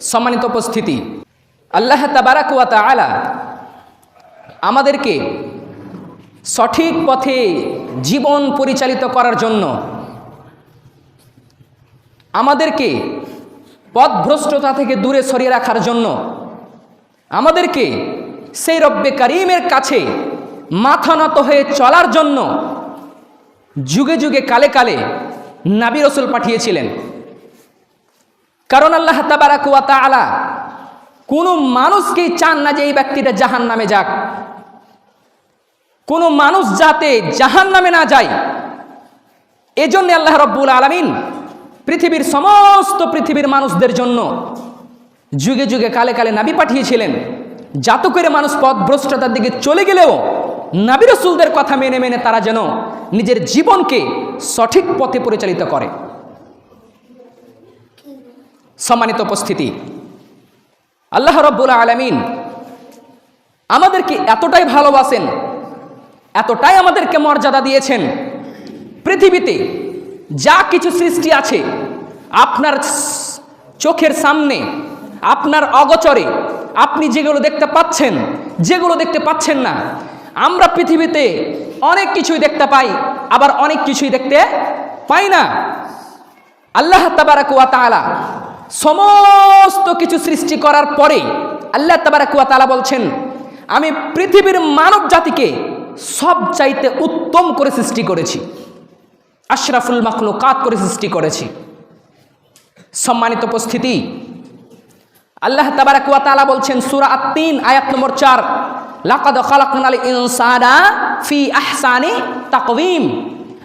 সম্মানিত উপস্থিতি। আল্লাহ তাবারাকুয়া তাআলা আমাদেরকে সঠিক পথে জীবন পরিচালিত করার জন্য আমাদেরকে পথভ্রষ্টতা থেকে দূরে সরিয়ে রাখার জন্য আমাদেরকে সেই রব্বে করিমের কাছে মাথা নত হয়ে চলার জন্য যুগে যুগে কালে কালে নাবি রসুল পাঠিয়েছিলেন। কারণ আল্লাহ তাবারাকুয়া তাআলা কোনো মানুষকেই চান না যে এই ব্যক্তিটা জাহান নামে যাক। কোনো মানুষ যাতে জাহান নামে না যায়, এজন্য আল্লাহ রব্বুল আলমিন পৃথিবীর সমস্ত পৃথিবীর মানুষদের জন্য যুগে যুগে কালে কালে নাবি পাঠিয়েছিলেন। যাত করে মানুষ পথভ্রষ্টতার দিকে চলে গেলেও নাবি রসুলদের কথা মেনে মেনে তারা যেন নিজের জীবনকে সঠিক পথে পরিচালিত করে। সম্মানিত উপস্থিতি। আল্লাহ রব্বুল আলমিন আমাদেরকে এতটাই ভালোবাসেন, এতটাই আমাদেরকে মর্যাদা দিয়েছেন। পৃথিবীতে যা কিছু সৃষ্টি আছে, আপনার চোখের সামনে, আপনার অগচরে, আপনি যেগুলো দেখতে পাচ্ছেন, যেগুলো দেখতে পাচ্ছেন না, আমরা পৃথিবীতে অনেক কিছুই দেখতে পাই, আবার অনেক কিছুই দেখতে পাই না। আল্লাহ তাবারাকুয়া তাআলা সমস্ত কিছু সৃষ্টি করার পরে আল্লাহ তাবারাকুয়া তাআলা বলছেন, আমি পৃথিবীর মানব জাতিকে সব চাইতে উত্তম করে সৃষ্টি করেছি। আশরাফুল মাখলু কাত করে সৃষ্টি করেছি। সম্মানিত উপস্থিতি, আল্লাহ তাবারাকুয়া তাআলা বলছেন, সূরা আত-তিন, আয়াত নম্বর 4 লাকাদ খালাকনাল ইনসানা ফি আহসানি তাকওয়িম।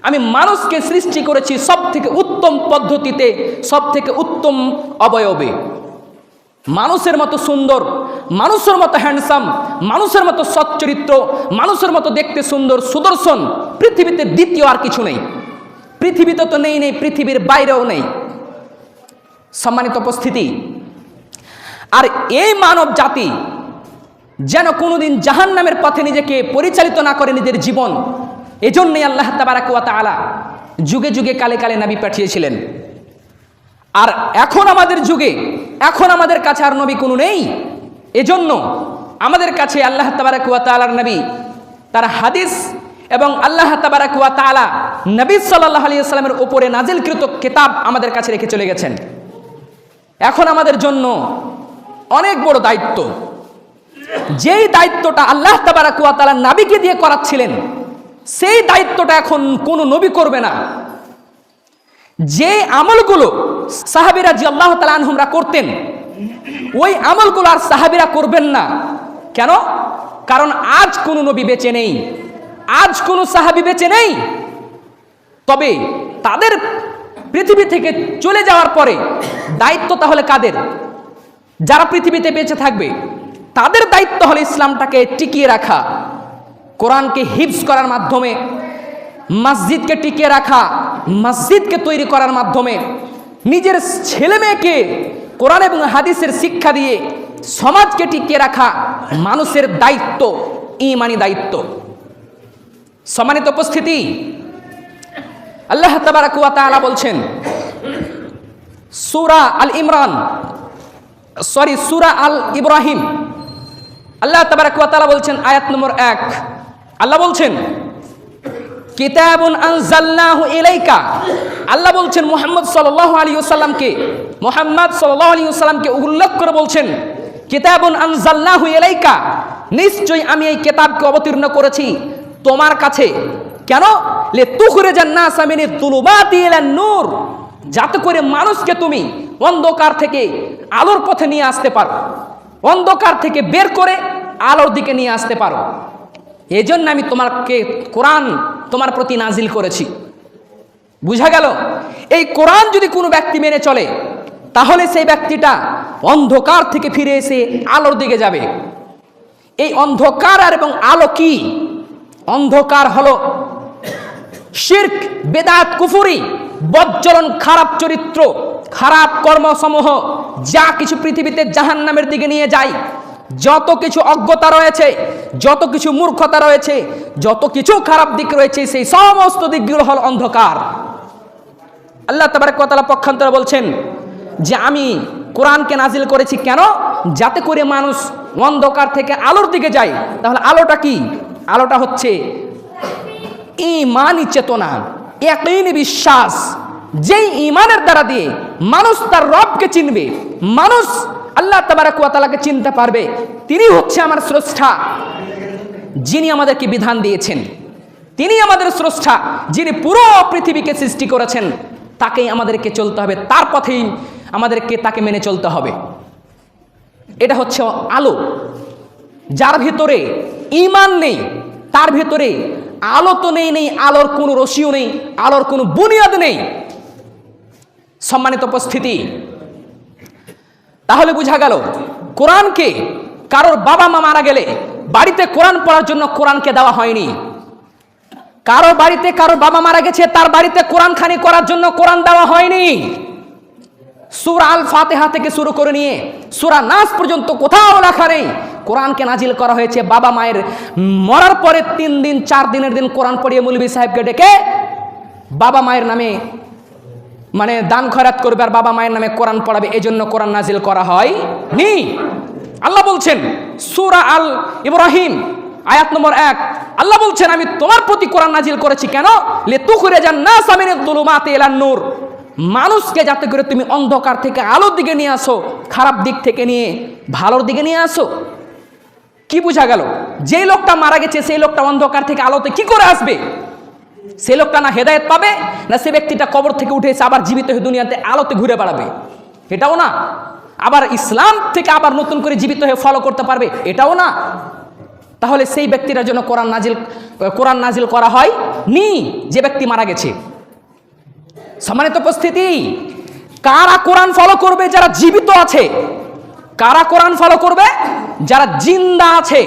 আমি মানুষকে সৃষ্টি করেছি সব থেকে উত্তম পদ্ধতিতে সব থেকে উত্তম অবয়বে। মানুষের মতো সুন্দর, মানুষের মতো হ্যান্ডসাম মানুষের মতো সচ্চরিত্র, মানুষের মতো দেখতে সুন্দর, সুদর্শন পৃথিবীতে দ্বিতীয় আর কিছু নেই। পৃথিবীতে তো নেই নেই, পৃথিবীর বাইরেও নেই। সম্মানিত উপস্থিতি, আর এই মানব জাতি যেন কোনোদিন জাহান নামের পথে নিজেকে পরিচালিত না করে নিজের জীবন এজন্যই আল্লাহ তাবারাকুয়া তাআলা যুগে যুগে কালে কালে নাবি পাঠিয়েছিলেন। আর এখন আমাদের যুগে, এখন আমাদের কাছে আর নবী কোনো নেই। এজন্য আমাদের কাছে আল্লাহ তাবারাকুয়া তাআলার নবী, তার হাদিস এবং আল্লাহ তাবারাকুয়া তাআলা নবী সাল্লাল্লাহু আলাইহি সাল্লামের উপরে নাজিলকৃত কিতাব আমাদের কাছে রেখে চলে গেছেন। এখন আমাদের জন্য অনেক বড় দায়িত্ব। যেই দায়িত্বটা আল্লাহ তাবারাকুয়া তাআলা নাবিকে দিয়ে করাচ্ছিলেন সেই দায়িত্বটা এখন কোনো নবী করবে না। যে আমলগুলো সাহাবিরা জি আল্লাহ তালানহমরা করতেন, ওই আমলগুলো আর সাহাবিরা করবেন না। কেন? কারণ আজ কোনো নবী বেঁচে নেই। আজ কোনো সাহাবি বেঁচে নেই। তবে তাদের পৃথিবী থেকে চলে যাওয়ার পরে দায়িত্ব তাহলে কাদের? যারা পৃথিবীতে বেঁচে থাকবে, তাদের দায়িত্ব হলো ইসলামটাকে টিকিয়ে রাখা। কোরআনকে হিপস করার মাধ্যমে, মসজিদকে টিকিয়ে রাখা, মসজিদকে তৈরি করার মাধ্যমে নিজের ছেলে মেয়েকে কোরআন এবং হাদিসের শিক্ষা দিয়ে সমাজকে টিকিয়ে রাখা মানুষের দায়িত্ব, ইমানি দায়িত্ব। সম্মানিত উপস্থিতি, আল্লাহ তাবারাকুয়া বলছেন, সূরা আল ইমরান, সরি, সূরা আল ইব্রাহিম, আল্লাহ তাবারাকুয়া বলছেন, আয়াত নম্বর এক আল্লাহ বলছেন, কিতাবুন আনজালনাহু ইলাইকা। আল্লাহ বলছেন, মুহাম্মদ সাল্লাল্লাহু আলাইহি ওয়াসাল্লামকে, মুহাম্মদ সাল্লাল্লাহু আলাইহি ওয়াসাল্লামকে উল্লেখ করে বলছেন, কিতাবুন আনজালনাহু ইলাইকা। নিশ্চয়ই আমি এই কিতাবকে অবতীর্ণ করেছি। তোমার কাছে কেন? লে তুখরিজান নাস মিনি তুলুমাতি ইলান নূর। যাতে করে মানুষকে তুমি অন্ধকার থেকে আলোর পথে নিয়ে আসতে পারো। অন্ধকার থেকে বের করে আলোর দিকে নিয়ে আসতে পারো। এই জন্য আমি তোমাকে কোরআন তোমার প্রতি নাজিল করেছি। বুঝা গেল? এই কোরআন যদি কোনো ব্যক্তি মেনে চলে, তাহলে সেই ব্যক্তিটা অন্ধকার থেকে ফিরে এসে আলোর দিকে যাবে। এই অন্ধকার আর এবং আলো কি? অন্ধকার হলো শির্ক, বেদাত, কুফুরি বজ্জলন খারাপ চরিত্র, খারাপ কর্মসমূহ, যা কিছু পৃথিবীতে জাহান নামের দিকে নিয়ে যায়। যত কিছু অজ্ঞতা রয়েছে, যত কিছু মূর্খতা রয়েছে, যত কিছু খারাপ দিক রয়েছে, সেই সমস্ত দিকগুলো হল অন্ধকার। আল্লাহ তাবারক ওয়া তাআলা পক্ষান্তরে বলছেন যে আমি কোরআনকে নাজিল করেছি কেন? যাতে করে মানুষ অন্ধকার থেকে আলোর দিকে যায়। তাহলে আলোটা কি? আলোটা হচ্ছে ইমানই চেতনা একই বিশ্বাস। যেই ইমানের দ্বারা দিয়ে মানুষ তার রবকে চিনবে, মানুষ আল্লাহ তাবারাকালাকে চিনতে পারবে। তিনি হচ্ছে আমার স্রষ্টা, যিনি আমাদেরকে বিধান দিয়েছেন। তিনি আমাদের স্রষ্টা, যিনি পুরো পৃথিবীকে সৃষ্টি করেছেন। তাকেই আমাদেরকে চলতে হবে, তার পথেই আমাদেরকে তাকে মেনে চলতে হবে। এটা হচ্ছে আলো। যার ভিতরে ইমান নেই, তার ভিতরে আলো তো নেই নেই, আলোর কোনো রশিও নেই, আলোর কোনো বুনিয়াদ নেই। সম্মানিত উপস্থিতি তাহলে বোঝা গেল, কোরআনকে কারোর বাবা মা মারা গেলে বাড়িতে কোরআন পড়ার জন্য কোরআনকে দেওয়া হয়নি। কারও বাড়িতে কারও বাবা মারা গেছে, তার বাড়িতে কোরআন খানি করার জন্য কোরআন দেওয়া হয়নি। সুরা আল ফাতেহা থেকে শুরু করে নিয়ে সুরা নাস পর্যন্ত কোথাও লেখা নেই। কোরআনকে নাজিল করা হয়েছে বাবা মায়ের মরার পরে তিন দিন, চার দিনের দিন কোরআন পড়িয়ে মুলবি সাহেবকে ডেকে বাবা মায়ের নামে মানে দান খয়রাত করবে আর বাবা মায়ের নামে কোরআন পড়াবে এই জন্য কোরআন নাজিল করা হয় নি। আল্লাহ বলছেন, সুরা আল ইব্রাহিম, আয়াত নম্বর এক, আল্লাহ বলছেন, আমি তোমার প্রতি কোরআন নাজিল করেছি কেন? লে তু করে যান না সামিনের দুলুমাতে এলান নূর। মানুষকে যাতে করে তুমি অন্ধকার থেকে আলোর দিকে নিয়ে আসো, খারাপ দিক থেকে নিয়ে, ভালোর দিকে নিয়ে আসো। কি বোঝা গেল? যে লোকটা মারা গেছে, সেই লোকটা অন্ধকার থেকে আলোতে কি করে আসবে? সে লোকটা না হেদায়েত পাবে, না সে ব্যক্তিটা কবর থেকে উঠে এসে আবার জীবিত হয়ে দুনিয়াতে আলোতে ঘুরে বেড়াবে। এটাও না। আবার ইসলাম থেকে আবার নতুন করে জীবিত হয়ে ফলো করতে পারবে, এটাও না। তাহলে সেই ব্যক্তিটার জন্য কোরআন নাজিল কোরআন নাজিল করা হয় নি, যে ব্যক্তি মারা গেছে। সম্মানিত উপস্থিতি, কারা কোরআন ফলো করবে যারা জীবিত আছে? কারা কোরআন ফলো করবে? যারা জিন্দা আছে?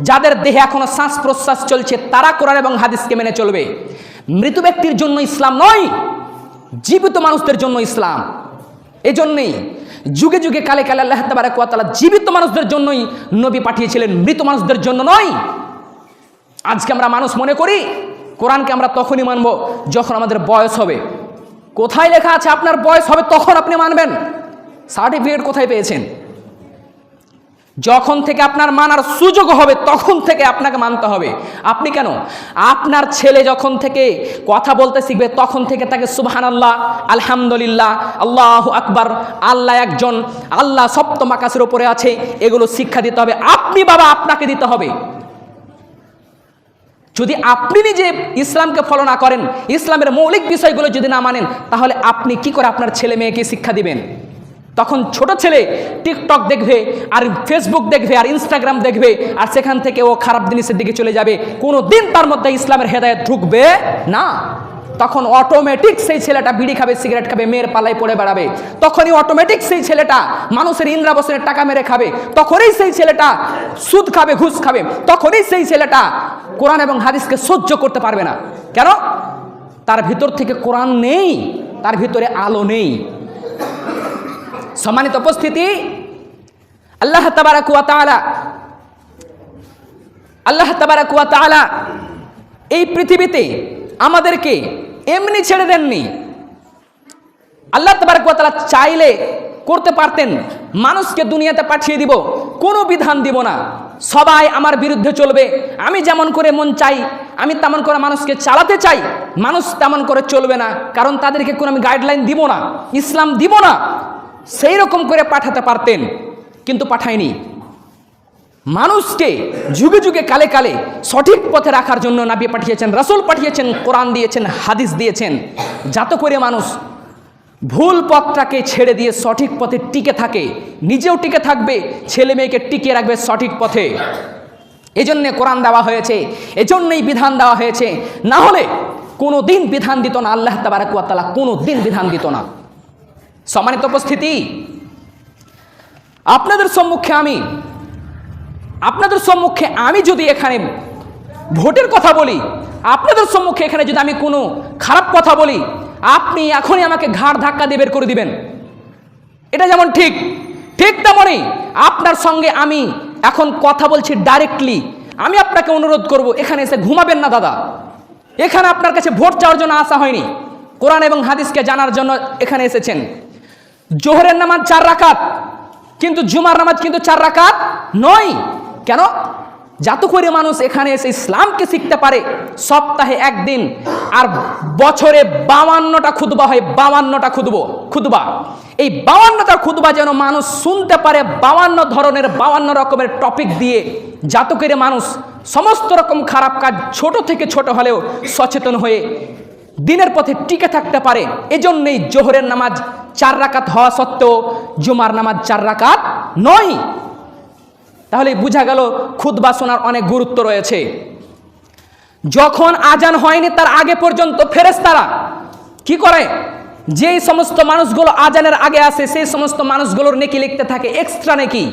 যাদের দেহে এখনও শ্বাস প্রশ্বাস চলছে, তারা কোরআন এবং হাদিসকে মেনে চলবে। মৃত ব্যক্তির জন্য ইসলাম নয়, জীবিত মানুষদের জন্য ইসলাম। এজন্যই যুগে যুগে কালে কালে আল্লাহ তাবারাকালা জীবিত মানুষদের জন্যই নবী পাঠিয়েছিলেন, মৃত মানুষদের জন্য নয়। আজকে আমরা মানুষ মনে করি, কোরআনকে আমরা তখনই মানব যখন আমাদের বয়স হবে। কোথায় লেখা আছে, আপনার বয়স হবে তখন আপনি মানবেন। সার্টিফিকেট কোথায় পেয়েছেন? যখন থেকে আপনার মানার সুযোগ হবে, তখন থেকে আপনাকে মানতে হবে। আপনি কেন? আপনার ছেলে যখন থেকে কথা বলতে শিখবে, তখন থেকে তাকে সুবহান আল্লাহ আলহামদুলিল্লাহ, আল্লাহ আকবার, আল্লাহ একজন, আল্লাহ সপ্তম আকাশের ওপরে আছে, এগুলো শিক্ষা দিতে হবে। আপনি বাবা, আপনাকে দিতে হবে। যদি আপনি নিজে ইসলামকে ফলো না করেন, ইসলামের মৌলিক বিষয়গুলো যদি না মানেন, তাহলে আপনি কি করে আপনার ছেলে মেয়েকে শিক্ষা দিবেন? তখন ছোট ছেলে টিকটক দেখবে, আর ফেসবুক দেখবে, আর ইনস্টাগ্রাম দেখবে, আর সেখান থেকে ও খারাপ জিনিসের দিকে চলে যাবে। কোনো দিন তার মধ্যে ইসলামের হেদায়ত ঢুকবে না। তখন অটোমেটিক সেই ছেলেটা বিড়ি খাবে সিগারেট খাবে, মেয়ের পালায় পড়ে বেড়াবে। তখনই অটোমেটিক সেই ছেলেটা মানুষের ইন্দ্রাবসনের টাকা মেরে খাবে। তখনই সেই ছেলেটা সুদ খাবে, ঘুষ খাবে। তখনই সেই ছেলেটা কোরআন এবং হাদিসকে সহ্য করতে পারবে না। কেন? তার ভিতর থেকে কোরআন নেই, তার ভিতরে আলো নেই। সম্মানিত উপস্থিতি। আল্লাহ তাবারাকুয়া তাআলা, আল্লাহ তাবারাকুয়া তাআলা এই পৃথিবীতে আমাদেরকে এমনি ছেড়ে দেননি। আল্লাহ তাবারাকুয়া তাআলা চাইলে করতে পারতেন, মানুষকে দুনিয়াতে পাঠিয়ে দিব, কোনো বিধান দিব না। সবাই আমার বিরুদ্ধে চলবে, আমি যেমন করে মন চাই, আমি তেমন করে মানুষকে চালাতে চাই, মানুষ তেমন করে চলবে না, কারণ তাদেরকে কোনো আমি গাইডলাইন দিব না, ইসলাম দিব না। সেই রকম করে পাঠাতে পারতেন, কিন্তু পাঠায়নি। মানুষকে যুগে যুগে কালে কালে সঠিক পথে রাখার জন্য নাবি পাঠিয়েছেন, রাসূল পাঠিয়েছেন, কোরআন দিয়েছেন, হাদিস দিয়েছেন। যাতে করে মানুষ ভুল পথটাকে ছেড়ে দিয়ে সঠিক পথে টিকে থাকে, নিজেও টিকে থাকবে, ছেলে মেয়েকে টিকে রাখবে সঠিক পথে। এজন্যে কোরআন দেওয়া হয়েছে, এজন্যই বিধান দেওয়া হয়েছে। না হলে কোনো দিন বিধান দিত না, আল্লাহ তাবারাকুয়াতালা কোনো দিন বিধান দিত না। সম্মানিত উপস্থিতি, আপনাদের সম্মুখে আমি, আপনাদের সম্মুখে আমি যদি এখানে ভোটের কথা বলি, আপনাদের সম্মুখে এখানে যদি আমি কোনো খারাপ কথা বলি, আপনি এখনই আমাকে ঘাড় ধাক্কা দিয়ে বের করে দিবেন। এটা যেমন ঠিক ঠিক তেমনই আপনার সঙ্গে আমি এখন কথা বলছি ডাইরেক্টলি আমি আপনাকে অনুরোধ করব, এখানে এসে ঘুমাবেন না দাদা। এখানে আপনার কাছে ভোট চাওয়ার জন্য আসা হয়নি। কোরআন এবং হাদিসকে জানার জন্য এখানে এসেছেন। জোহরের নামাজ চার রাকাত, কিন্তু জুমার নামাজ কিন্তু চার রাকাত নয়। কেন? যাতে করে মানুষ এখানে এসে ইসলামকে শিখতে পারে সপ্তাহে একদিন, আর বছরে বাউান্নটা খুদবা হয়, বাউান্নটা খুদব খুদবা এই বাউান্নটা খুদবা যেন মানুষ শুনতে পারে, বাউান্ন ধরনের, বাউান্ন রকমের টপিক দিয়ে যাতে করে মানুষ সমস্ত রকম খারাপ কাজ ছোট থেকে ছোট হলেও সচেতন হয়ে দিনের পথে টিকে থাকতে পারে। এজন্যই জোহরের নামাজ চার রাকাত হওয়া সত্ত্বেও জুমার নামাজ চার রাকাত নয়। তাহলে বোঝা গেল খুদবা শোনার অনেক গুরুত্ব রয়েছে। যখন আজান হয়নি তার আগে পর্যন্ত ফেরেস্তারা কি করে? যেই সমস্ত মানুষগুলো আজানের আগে আসে, সেই সমস্ত মানুষগুলোর নেকি লিখতে থাকে এক্সট্রা নেকি।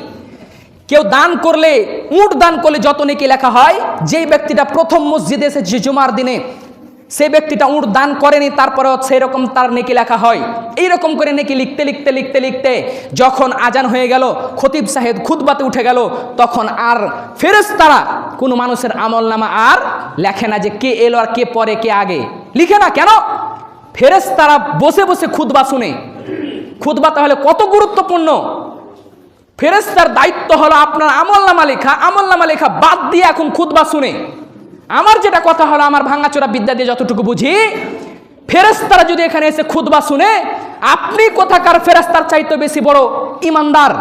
কেউ দান করলে, উট দান করলে যত নেকি লেখা হয়, যেই ব্যক্তিটা প্রথম মসজিদে এসেছে জুমার দিনে সেই ব্যক্তিটা উট দান করেনি, তারপরেও সেই রকম তার নেকি লেখা হয়। এই রকম করে নেকি লিখতে লিখতে লিখতে লিখতে যখন আজান হয়ে গেল, খতিব সাহেব খুদবাতে উঠে গেল, তখন আর ফেরেশতারা কোনো মানুষের আমল নামা আর লেখে না যে কে এলো আর কে পরে, কে আগে। লিখে না কেন? ফেরেশতারা বসে বসে খুদবা শুনে। খুদবা তাহলে কত গুরুত্বপূর্ণ? ফেরেস্তার দায়িত্ব হলো আপনার আমল নামা লেখা, আমল নামা লেখা বাদ দিয়ে এখন খুদবা শুনে। আমার যেটা কথা হলো, আমার ভাঙাচোরা বিদ্যা দিয়ে যতটুকু বুঝি ফেরেস্তারা যদি এখানে এসে খুদবা শুনে, আপনি কোথাকার ফেরেস্তার চাইতে বেশি বড় ইমানদার?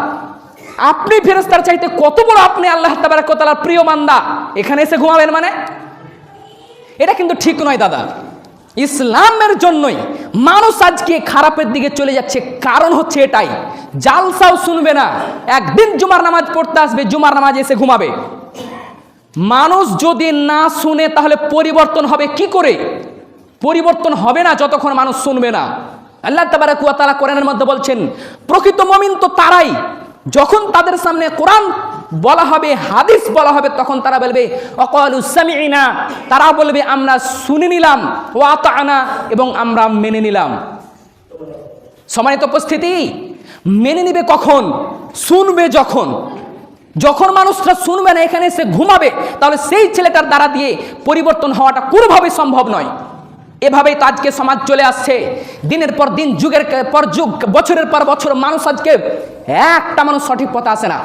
আপনি ফেরেস্তার চাইতে কত বড় আপনি আল্লাহ তাবারাকার প্রিয় মান্দা? এখানে এসে ঘুমাবেন মানে? এটা কিন্তু ঠিক নয় দাদা। ইসলামের জন্যই মানুষ আজকে খারাপের দিকে চলে যাচ্ছে, কারণ হচ্ছে এটাই। জালসাও শুনবে না। একদিন জুমার নামাজ পড়তে আসবে, জুমার নামাজ এসে ঘুমাবে। মানুষ যদি না শুনে, তাহলে পরিবর্তন হবে কি করে? পরিবর্তন হবে না যতক্ষণ মানুষ শুনবে না। আল্লাহ তাবারাকুয়া তারা কোরআনের মধ্যে বলছেন, প্রকৃত মমিন তো তারাই। যখন তাদের সামনে কোরআন বলা হবে, হাদিস বলা হবে, তখন তারা বলবে, অকল উসামিনা তারা বলবে, আমরা শুনে নিলাম ও আনা এবং আমরা মেনে নিলাম। সম্মানিত উপস্থিতি, মেনে নিবে কখন? শুনবে যখন। যখন মানুষরা শুনবে না, এখানে এসে ঘুমাবে, তাহলে সেই ছেলেটার দ্বারা দিয়ে পরিবর্তন হওয়াটা কোনোভাবে সম্ভব নয়। এভাবেই তো আজকে সমাজ চলে আসছে। দিনের পর দিন, যুগের পর যুগ, বছরের পর বছর মানুষ আজকে একটা মানুষ সঠিক পথে আসে না।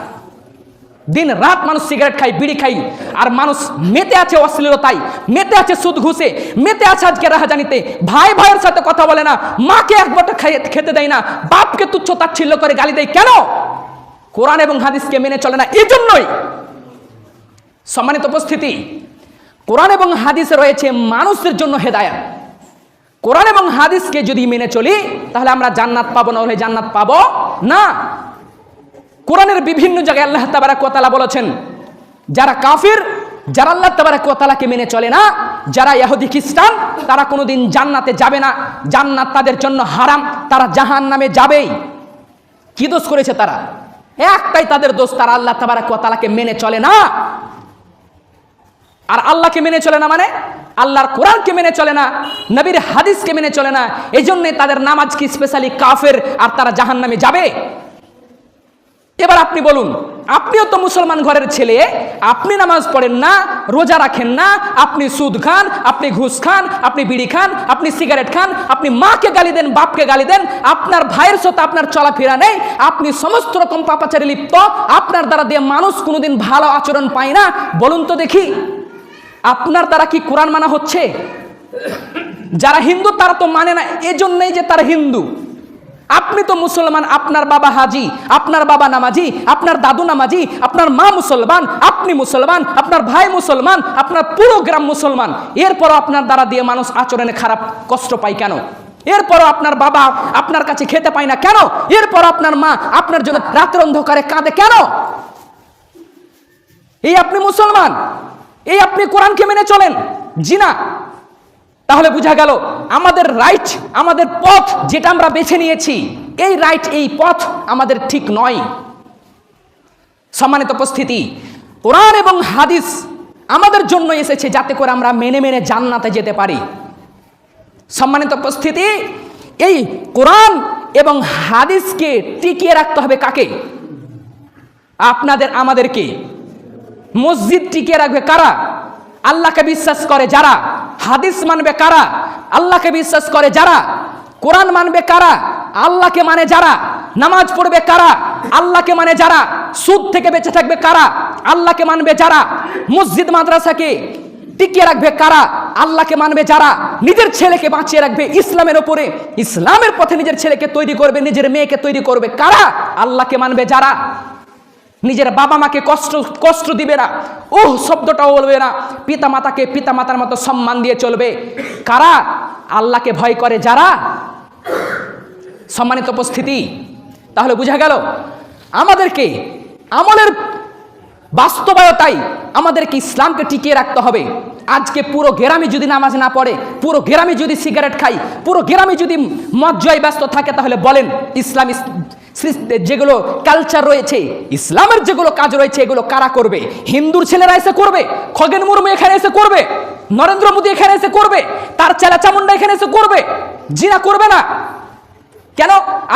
দিন রাত মানুষ সিগারেট খাই বিড়ি খাই আর মানুষ মেতে আছে অশ্লীলতায়, মেতে আছে সুদ ঘুষে, মেতে আছে আজকে রাহাজানিতে। ভাই ভাইয়ের সাথে কথা বলে না, মাকে এক বটা খেতে দেয় না, বাপকে তুচ্ছ তাচ্ছিল্য করে গালি দেয়। কেন? কোরআন এবং হাদিসকে মেনে চলে না এই জন্যই সম্মানিত উপস্থিতি, কোরআন এবং হাদিসে রয়েছে মানুষের জন্য হেদায়াত। কোরআন এবং হাদিসকে যদি মেনে চলি, তাহলে আমরা জান্নাত পাবো, না হলে জান্নাত পাবো না। কোরআনের বিভিন্ন জায়গায় আল্লাহ তাবারা কোতালা বলেছেন, যারা কাফির, যারা আল্লাহ তাবারা কোতালাকে মেনে চলে না, যারা ইহুদি খ্রিস্টান, তারা কোনোদিন জান্নাতে যাবে না। জান্নাত তাদের জন্য হারাম, তারা জাহান নামে যাবেই। কি দোষ করেছে তারা? একটাই তাদের দোষ, তারা আল্লাহ কোতালাকে মেনে চলে না। আর আল্লাহকে মেনে চলে না মানে? আল্লাহর কোরআনকে মেনে চলে না, নবীর হাদিসকে মেনে চলে না। এই তাদের নামাজ কি স্পেশালি কাফের, আর তারা জাহান নামে যাবে? এবার আপনি বলুন, আপনিও তো মুসলমান ঘরের ছেলে, আপনি নামাজ পড়েন না, রোজা রাখেন না, আপনি সুদ খান, আপনি ঘুষ খান, আপনি বিড়ি খান, আপনি সিগারেট খান, আপনি মাকে গালি দেন, বাপকে গালি দেন, আপনার ভাইয়ের সাথে আপনার চলাফেরা নেই, আপনি সমস্ত রকম পাপাচারে লিপ্ত, আপনার দ্বারা দিয়ে মানুষ কোনোদিন ভালো আচরণ পায় না, বলুন তো দেখি, আপনার দ্বারা কি কোরআন মানা হচ্ছে? যারা হিন্দু তারা তো মানে না, এজন্যই যে তারা হিন্দু। আপনি তো মুসলমান, আপনার বাবা হাজি, আপনার বাবা নামাজি, আপনার দাদু নামাজি, আপনার মা মুসলমান, আপনি মুসলমান, আপনার ভাই মুসলমান, আপনার পুরো গ্রাম মুসলমান। এরপরও আপনার দ্বারা দিয়ে মানুষ আচরণে খারাপ কষ্ট পায় কেন? এরপরও আপনার বাবা আপনার কাছে খেতে পায় না কেন? এরপর আপনার মা আপনার জন্য রাতের অন্ধকারে কাঁদে কেন? এই আপনি মুসলমান, এই আপনি কোরআনকে মেনে চলেন জি না তাহলে বোঝা গেল আমাদের রাইট আমাদের পথ যেটা আমরা বেছে নিয়েছি, এই রাইট এই পথ আমাদের ঠিক নয়। সম্মানিত উপস্থিতি, কোরআন এবং হাদিস আমাদের জন্য এসেছে যাতে করে আমরা মেনে মেনে জান্নাতে যেতে পারি। সম্মানিত উপস্থিতি, এই কোরআন এবং হাদিসকে টিকিয়ে রাখতে হবে কাকে? আপনাদের, আমাদেরকে। মসজিদ টিকিয়ে রাখবে কারা? আল্লাহকে বিশ্বাস করে যারা? হাদিস মানবে কারা? আল্লাহকে বিশ্বাস করে যারা? কোরআন মানবে কারা? আল্লাহকে মানে যারা? নামাজ পড়বে কারা? আল্লাহকে মানে যারা? সুদ থেকে বেঁচে থাকবে কারা? আল্লাহকে মানবে যারা? মসজিদ, মাদ্রাসাকে টিকিয়ে রাখবে কারা? আল্লাহকে মানবে যারা? নিজের ছেলেকে বাঁচিয়ে রাখবে ইসলামের ওপরে। ইসলামের পথে নিজের ছেলেকে তৈরি করবে, নিজের মেয়েকে তৈরি করবে কারা? আল্লাহকে মানবে যারা? নিজের বাবা মাকে কষ্ট কষ্ট দিবে না। ওহ শব্দটাও বলবে না। পিতা মাতাকে পিতা মাতার মতো সম্মান দিয়ে চলবে। কারা? আল্লাহকে ভয় করে যারা? সম্মানিত উপস্থিতি। তাহলে বোঝা গেল, আমাদেরকে আমলের বাস্তবায়তাই আমাদেরকে ইসলামকে টিকিয়ে রাখতে হবে। আজকে পুরো গ্রামে যদি নামাজ না পড়ে, পুরো গ্রামে যদি সিগারেট খাই, পুরো গ্রামে যদি মজ্জয় ব্যস্ত থাকে, তাহলে বলেন, ইসলাম যেগুলো কালচার রয়েছে, ইসলামের যেগুলো কাজ রয়েছে, এগুলো কারা করবে? হিন্দুর ছেলেরা এসে করবে? খগেন মুর্মু এখানে এসে করবে? নরেন্দ্র মোদী এখানে এসে করবে? তার চেলা চামুন্ডা এখানে এসে করবে? জিনা করবে না। কেন?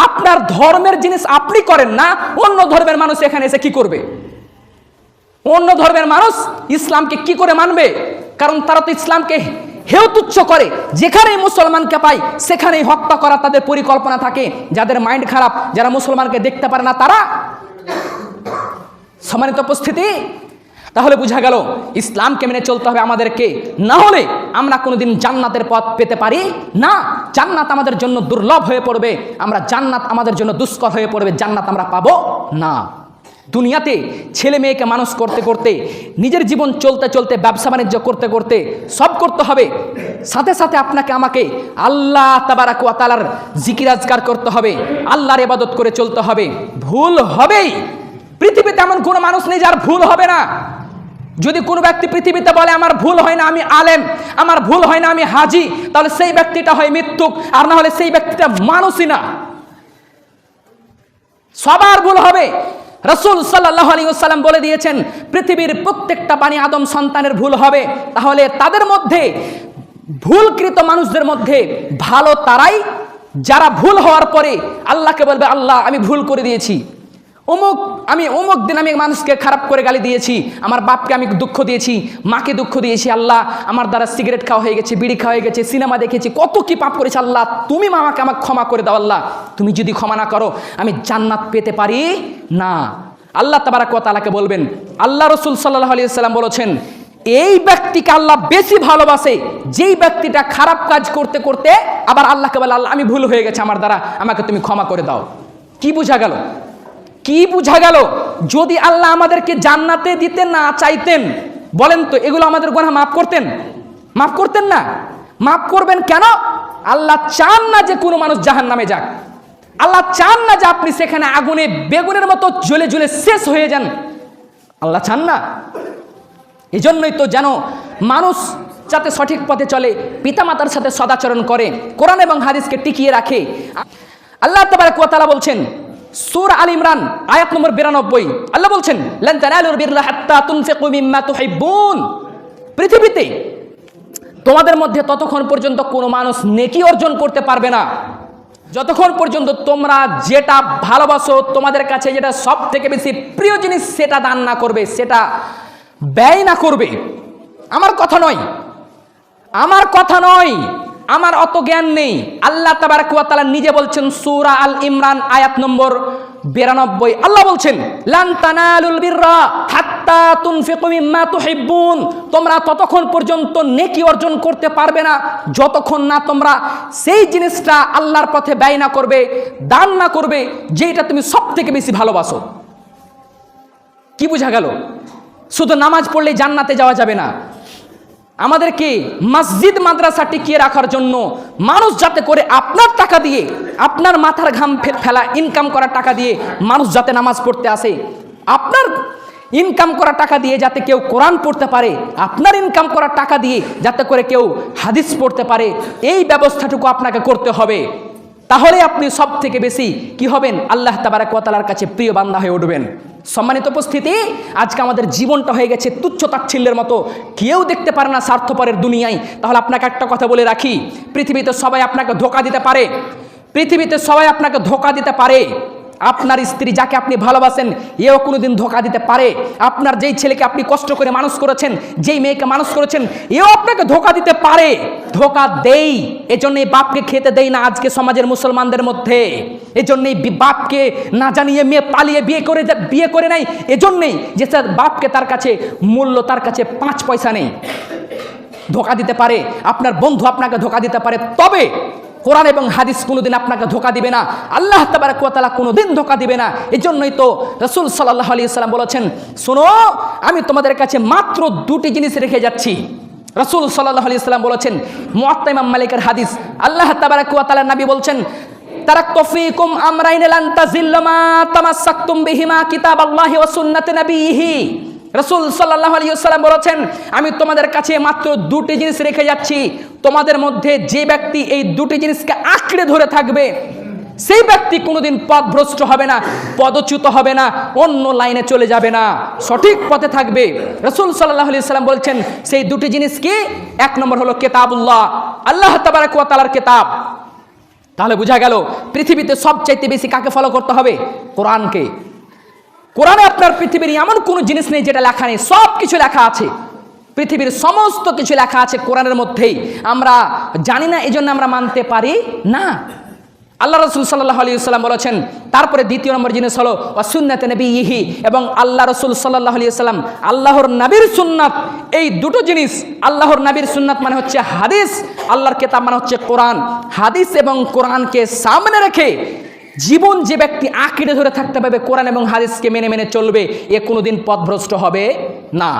আপনার ধর্মের জিনিস আপনি করেন না, অন্য ধর্মের মানুষ এখানে এসে কি করবে? অন্য ধর্মের মানুষ ইসলামকে কি করে মানবে? কারণ তারা তো ইসলামকে হেউ তুচ্ছ করে, যেখানেই মুসলমানকে পায় সেখানেই হত্যা করা তাদের পরিকল্পনা থাকে। যাদের মাইন্ড খারাপ, যারা মুসলমানকে দেখতে পারে না, তারা সম্মানিত উপস্থিতি, তাহলে বোঝা গেল, ইসলামকে মেনে চলতে হবে আমাদেরকে। না হলে আমরা কোনোদিন জান্নাতের পথ পেতে পারি না। জান্নাত আমাদের জন্য দুর্লভ হয়ে পড়বে। আমরা জান্নাত আমাদের জন্য দুষ্কর হয়ে পড়বে। জান্নাত আমরা পাবো না। দুনিয়াতে ছেলে মেয়েকে মানুষ করতে করতে, নিজের জীবন চলতে চলতে, ব্যবসা বাণিজ্য করতে করতে সব করতে হবে। সাথে সাথে আপনাকে আমাকে আল্লাহ তাবারাকুয়া তালার জিকিরাজগার করতে হবে, আল্লাহর ইবাদত করে চলতে হবে। ভুল হবেই। পৃথিবীতে এমন কোনো মানুষ নেই যার ভুল হবে না। যদি কোনো ব্যক্তি পৃথিবীতে বলে, আমার ভুল হয় না, আমি আলেম, আমার ভুল হয় না, আমি হাজি, তাহলে সেই ব্যক্তিটা হয় মৃত্যুক, আর না হলে সেই ব্যক্তিটা মানুষই না। সবার ভুল হবে। রসুল সাল্লাহ আলী সাল্লাম বলে দিয়েছেন, পৃথিবীর প্রত্যেকটা বাণী আদম সন্তানের ভুল হবে। তাহলে তাদের মধ্যে, ভুলকৃত মানুষদের মধ্যে ভালো তারাই, যারা ভুল হওয়ার পরে আল্লাহকে বলবে, আল্লাহ, আমি ভুল করে দিয়েছি। অমুক, আমি অমুক দিন আমি মানুষকে খারাপ করে গালি দিয়েছি, আমার বাপকে আমি দুঃখ দিয়েছি, মাকে দুঃখ দিয়েছি, আল্লাহ, আমার দ্বারা সিগারেট খাওয়া হয়ে গেছে, বিড়ি খাওয়া হয়ে গেছে, সিনেমা দেখেছি, কত কি পাপ করেছে, আল্লাহ, তুমি মামাকে আমাকে ক্ষমা করে দাও, আল্লাহ। তুমি যদি ক্ষমা না করো, আমি জান্নাত পেতে পারি না। আল্লাহ তাবারাক ওয়া তাআলাকে বলবেন, আল্লাহ রসুল সাল্লাহ আলিয়া সাল্লাম বলেছেন, এই ব্যক্তিকে আল্লাহ বেশি ভালোবাসে, যেই ব্যক্তিটা খারাপ কাজ করতে করতে আবার আল্লাহকে বলে, আল্লাহ, আমি ভুল হয়ে গেছে, আমার দ্বারা আমাকে তুমি ক্ষমা করে দাও। কি বোঝা গেল? কি বুঝা গেল? যদি আল্লাহ আমাদেরকে জান্নাতে দিতে না চাইতেন, বলেন তো, এগুলো আমাদের গোনা মাফ করতেন? মাফ করতেন না? মাফ করবেন কেন? আল্লাহ চান না যে কোনো মানুষ জাহান নামে যাক। আল্লাহ চান না যে আপনি সেখানে আগুনে, বেগুনের মতো জ্বলে জ্বলে শেষ হয়ে যান। আল্লাহ চান না। এই জন্যই তো যেন মানুষ যাতে সঠিক পথে চলে, পিতামাতার সাথে সদাচরণ করে, কোরআন এবং হাদিসকে টিকিয়ে রাখে। আল্লাহ তাবারক ওয়া তাআলা বলছেন, সুর আল ইমরান, আয়াত নম্বর 92 আল্লাহ বলছেন পৃথিবীতে তোমাদের মধ্যে ততক্ষণ পর্যন্ত কোনো মানুষ নেকি অর্জন করতে পারবে না। যতক্ষণ পর্যন্ত তোমরা যেটা ভালোবাসো, তোমাদের কাছে যেটা সব থেকে বেশি প্রিয় জিনিস, সেটা দান না করবে, সেটা ব্যয় না করবে। আমার কথা নয়। আমার কথা নয়। আমার অত জ্ঞান নেই। আল্লাহ তাবারাকালা নিজে বলছেন, সূরা আল ইমরান আয়াত নম্বর বিরানব্বই। আল্লাহ বলছেন তোমরা ততক্ষণ পর্যন্ত নেকি অর্জন করতে পারবে না। যতক্ষণ না তোমরা সেই জিনিসটা আল্লাহর পথে ব্যয় না করবে, দান না করবে যেটা তুমি সব থেকে বেশি ভালোবাসো। কি বোঝা গেল? শুধু নামাজ পড়লে জান্নাতে যাওয়া যাবে না। আমাদেরকে মসজিদ মাদ্রাসা টিকিয়ে রাখার জন্য মানুষ যাতে করে আপনার টাকা দিয়ে, আপনার মাথার ঘাম ফেলা ইনকাম করা টাকা দিয়ে মানুষ যাতে নামাজ পড়তে আসে। আপনার ইনকাম করা টাকা দিয়ে যাতে কেউ কোরআন পড়তে পারে, আপনার ইনকাম করা টাকা দিয়ে যাতে করে কেউ হাদিস পড়তে পারে, এই ব্যবস্থাটুকু আপনাকে করতে হবে। তাহলে আপনি সব থেকে বেশি কি হবেন? আল্লাহ তাবারাকালার কাছে প্রিয় বান্ধা হয়ে উঠবেন। সম্মানিত উপস্থিতি, আজকে আমাদের জীবনটা হয়ে গেছে তুচ্ছ তাচ্ছিল্যের মতো। কেউ দেখতে পারে না স্বার্থপরের দুনিয়ায়। তাহলে আপনাকে একটা কথা বলে রাখি, পৃথিবীতে সবাই আপনাকে ধোকা দিতে পারে। পৃথিবীতে সবাই আপনাকে ধোকা দিতে পারে। আপনার স্ত্রী যাকে আপনি ভালোবাসেন, এও কোনোদিন ধোকা দিতে পারে। আপনার যেই ছেলেকে আপনি কষ্ট করে মানুষ করেছেন, যেই মেয়েকে মানুষ করেছেন, এও আপনাকে ধোকা দিতে পারে। ধোকা দেই এজন্য এই বাপকে খেতে দেই না আজকে সমাজের মুসলমানদের মধ্যে। এজন্যই বাপকে না জানিয়ে মেয়ে পালিয়ে বিয়ে করে বিয়ে করে নেয় এজন্যই যে তার বাপকে তার কাছে মূল্য, তার কাছে পাঁচ পয়সা নেই। ধোকা দিতে পারে। আপনার বন্ধু আপনাকে ধোকা দিতে পারে। তবে কোরআন এবং হাদিস কোনোদিন আপনাকে ধোকা দিবে না, আল্লাহ তাবারাকালা কোনোদিন ধোকা দিবে না। এই জন্যই তো রসুল সাল্লাহ আলি সাল্লাম বলেছেন, শোনো, আমি তোমাদের কাছে মাত্র দুটি জিনিস রেখে যাচ্ছি। রসুল সাল্লাহ আলি সাল্লাম বলেছেন, মুয়াত্তা ইমাম মালিকের হাদিস। আল্লাহ তাবারাকালা নবী বলছেন, তারাক্তু ফীকুম আমরাইন লান তাজিল্লু মা তামাসসাকতুম বিহিমা কিতাবাল্লাহি ওয়া সুন্নাতি নবিহি। রসুল সাল্লাহ আলী সাল্লাম বলেছেন, আমি তোমাদের কাছে মাত্র দুটি জিনিস রেখে যাচ্ছি। তোমাদের মধ্যে যে ব্যক্তি এই দুটি জিনিসকে আঁকড়ে ধরে থাকবে, সেই ব্যক্তি কোনোদিন পথভ্রষ্ট হবে না, পদচ্যুত হবে না, অন্য লাইনে চলে যাবে না। সঠিক পথে থাকবে। রসুল সাল্লাহ আলি সাল্লাম বলছেন, সেই দুটি জিনিস কি? এক নম্বর হলো কেতাবুল্লাহ, আল্লাহ তাবারাকালার কেতাব। তাহলে বোঝা গেল, পৃথিবীতে সবচাইতে বেশি কাকে ফলো করতে হবে? কোরআনকে। কোরআনে আপনার পৃথিবীর এমন কোনো জিনিস নেই যেটা লেখা নেই, সব কিছু লেখা আছে। পৃথিবীর সমস্ত কিছু লেখা আছে কোরআনের মধ্যেই। আমরা জানি না এই আমরা মানতে পারি না। আল্লাহ রসুল সাল্লাহ আলী সাল্লাম বলেছেন, তারপরে দ্বিতীয় নম্বর জিনিস হলো অসুন্নাতে নবী ইহি এবং আল্লাহ রসুল সাল্লাহ আলী সাল্লাম আল্লাহর নাবির সুন্নাত। এই দুটো জিনিস, আল্লাহর নাবির সুন্নাত মানে হচ্ছে হাদিস, আল্লাহর কেতাব মানে হচ্ছে কোরআন। হাদিস এবং কোরআনকে সামনে রেখে জীবন যে ব্যক্তি আঁকড়ে ধরে থাকতে পারবে কোরআন এবং হাদিসকে মেনে মেনে চলবে, এ কোনোদিন পথভ্রষ্ট হবে না।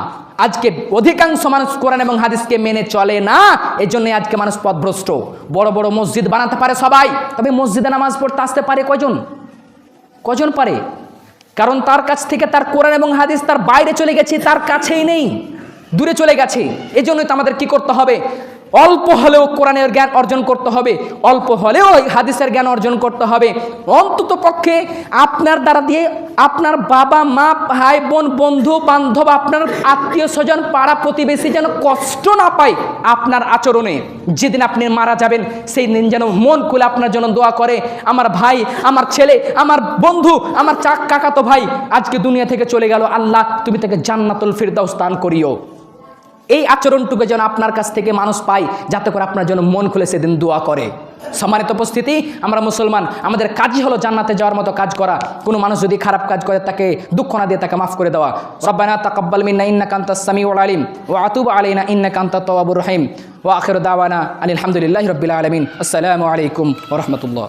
আজকে অধিকাংশ মানুষ কোরআন এবং হাদিসকে মেনে চলে না এই জন্য আজকে মানুষ পথভ্রষ্ট। বড় বড় মসজিদ বানাতে পারে সবাই, তবে মসজিদে নামাজ পড়তে আসতে পারে কজন? কজন পারে? কারণ তার কাছ থেকে তার কোরআন এবং হাদিস তার বাইরে চলে গেছে, তার কাছেই নেই, দূরে চলে গেছে। এই জন্যই তো আমাদের কি করতে হবে? অল্প হলেও কোরআনের জ্ঞান অর্জন করতে হবে, অল্প হলেও হাদিসের জ্ঞান অর্জন করতে হবে। অন্তত পক্ষে আপনার দ্বারা দিয়ে আপনার বাবা, মা, ভাই, বোন, বন্ধু, বান্ধব, আপনার আত্মীয় স্বজন, পাড়া প্রতিবেশী যেন কষ্ট না পায় আপনার আচরণে। যেদিন আপনি মারা যাবেন সেই দিন যেন মন খুলে আপনার জন্য দোয়া করে, আমার ভাই, আমার ছেলে, আমার বন্ধু, আমার চাক কাকাতো ভাই, আজকে দুনিয়া থেকে চলে গেল, আল্লাহ, তুমি তাকে জান্নাতুল ফিরদাউস দান করিও। এই আচরণটুকু যেন আপনার কাছ থেকে মানুষ পায়, যাতে করে আপনার জন্য মন খুলে সেদিন দোয়া করে। সম্মানিত উপস্থিতি, আমরা মুসলমান, আমাদের কাজই হলো জান্নাতে যাওয়ার মতো কাজ করা। কোনো মানুষ যদি খারাপ কাজ করে, তাকে দুঃখ না দিয়ে তাকে মাফ করে দেওয়া। রব্বানা তাকাব্বাল মিন্না ইন্না কান্তা সামিউল আলিম ও আতুব আলাইনা ইন্না কান্তা তওয়াবুর রহিম। ও আখির দাওয়ানা আলহামদুলিল্লাহ রবিল আলমিন। আসসালামু আলাইকুম ওরহমতুল্লাহ